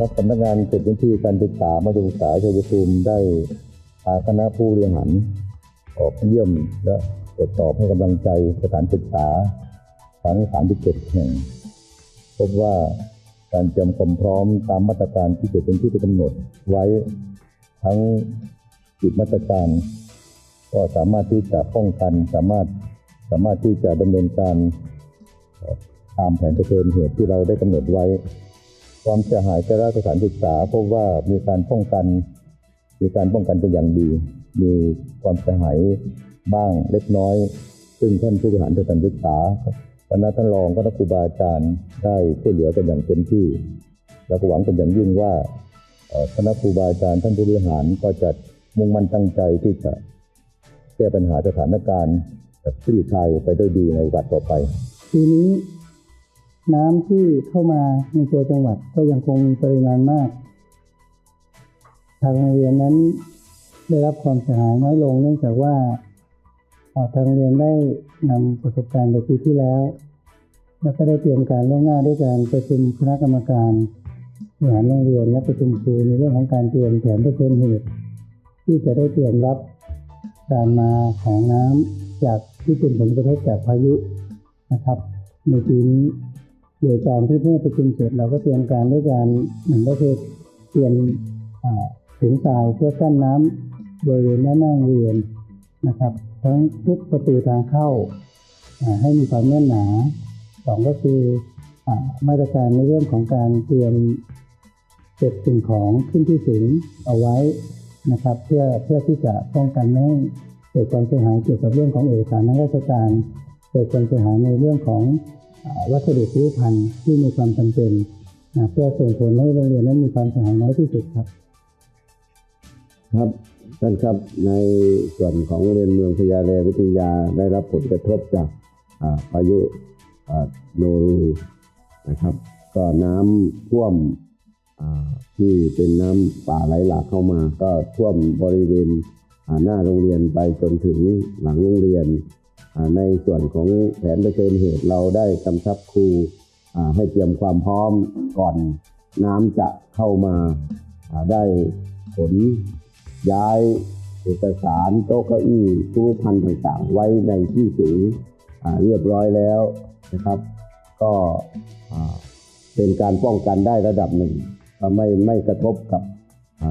ครับสำนักงานเขตพื้นที่การศึกษามัธยมศึกษาชัยภูมิได้พาคณะผู้บริหารออกเยี่ยมและตรวจสอบให้กำลังใจสถานศึกษาทั้ง37แห่ง พบว่าการเตรียมความพร้อมตามมาตรการที่เขตพื้นที่ได้กำหนดไว้ทั้งสิบมาตรการ ก็สามารถที่จะป้องกันสามารถสามารถที่จะดำเนินการตามแผนเผชิญเหตุที่เราได้กำหนดไว้ ความเสียหายแก่สถานศึกษาพบว่ามีการป้องกันมีการป้องกันเป็นอย่างดี มีความเสียหายบ้างเล็กน้อย ซึ่งท่านผู้บริหารสถานศึกษาคณะท่านรองคณะครูบาอาจารย์ได้ช่วยเหลือกันอย่างเต็มที่ แล้วหวังเป็นอย่างยิ่งว่าคณะครูบาอาจารย์ท่านผู้บริหารก็จะมุ่งมั่นตั้งใจที่จะแก้ปัญหาสถานการณ์แบบคลี่คลายไปด้วยดีในโอกาสต่อไปปีนี้ น้ำที่เข้ามาในตัวจังหวัดก็ยังคงมีปริมาณมาก ทางโรงเรียนนั้นได้รับความเสียหายน้อยลง เนื่องจากว่าทางโรงเรียนได้นำประสบการณ์ในปีที่แล้ว แล้วก็ได้เตรียมการล่วงหน้าด้วยการประชุมคณะกรรมการบริหารโรงเรียนและประชุมครูในเรื่องของการเตรียมแผนเผชิญเหตุ ที่จะได้เตรียมรับการมาของน้ำจากที่เป็นผลกระทบจากพายุนะครับ ในปีนี้ โดยการที่เพื่อประชุมเสร็จเราก็เตรียมการด้วยการหนึ่งก็คือเตรียมถุงทรายเพื่อกั้นน้ำบริเวณหน้าหน้าโรงเรียนนะครับ ทั้งทุกประตูทางเข้าให้มีความแน่นหนาสองก็คืออมาตรการในเรื่องของการเตรียมเก็บสิ่งของขึ้นที่สูงเอาไว้นะครับ เพื่อเพื่อที่จะป้องกันไม่ให้เกิดความเสียหายเกี่ยวกับเรื่องของเอกสารทางราชการ เกิดความเสียหายในเรื่องของ วัสดุชีวพันธุ์ที่มีความจำเป็นนะเพื่อส่งผลให้โรงเรียนนั้นมีความเสียหายน้อยที่สุดครับ ครับท่านครับในส่วนของโรงเรียนเมืองพญาแลวิทยาได้รับผลกระทบจากพายุโนรูนะครับ ก็น้ำท่วมที่เป็นน้ำป่าไหลหลากเข้ามา ก็ท่วมบริเวณหน้าโรงเรียนไปจนถึงหลังโรงเรียน ในส่วนของแผนเผชิญเหตุเราได้กำชับครูให้เตรียมความพร้อมก่อนน้ำจะเข้ามาได้ขนย้ายเอกสารโต๊ะเก้าอี้ตู้พันต่างๆ ไว้ในที่สูงเรียบร้อยแล้วนะครับ ก็เป็นการป้องกันได้ระดับหนึ่งไม่ไม่กระทบกับ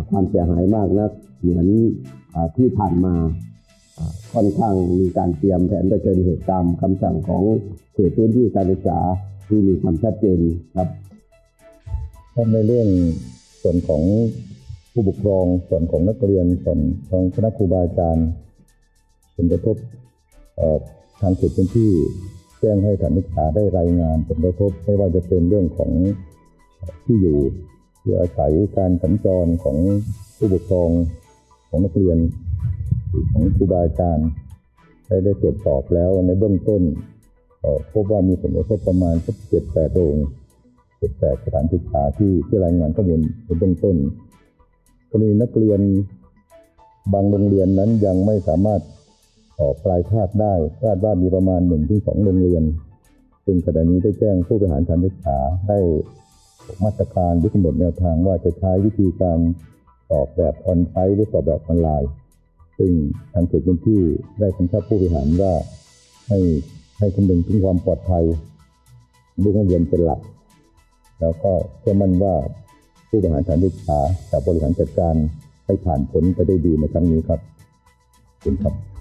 ความเสียหายมากนักเหมือนอที่ผ่านมา ค่อนข้างมีการเตรียมแผนเผชิญเหตุตามคำสั่งของเขตพื้นที่การศึกษาที่มีความชัดเจนครับท่านในเรื่องส่วนของผู้ปกครองส่วนของนักเรียนส่วนของคณะครูบาอาจารย์ผลกระทบทางเขตพื้นที่แจ้งให้สถานศึกษาได้รายงานผลกระทบไม่ว่าจะเป็นเรื่องของที่อยู่ที่อาศัยการสัญจรของผู้ปกครองของนักเรียน ของครูบาอาจารย์ได้ได้ตรวจสอบแล้วในเบื้องต้นพบว่ามีผลกระทบประมาณสักเจ็ดแปดโรง18สถานศึกษาที่ที่รายงานข้อมูลเป็นเบื้องต้นกรณีนักเรียนบางโรงเรียนนั้นยังไม่สามารถออกปลายภาคได้คาดว่ามีประมาณ1นถึงสองโรงเรียน ซึ่งขณะนี้ได้แจ้งผู้บริหารสถานศึกษาได้มาตรการหรือกำหนดแนวทางว่าจะใช้วิธีการสอบแบบออนไซต์หรือสอบแบบออนไลน์ ซึ่งทางเขตพื้นที่ได้กำชับผู้บริหารว่าให้ให้คำนึงถึงความปลอดภัยลูกนักเรียนเป็นหลัก แล้วก็เชื่อมั่นว่าผู้บริหารสถานศึกษาจะบริหารจัดการให้ผ่านผลไปได้ดีในครั้งนี้ครับขอบคุณครับ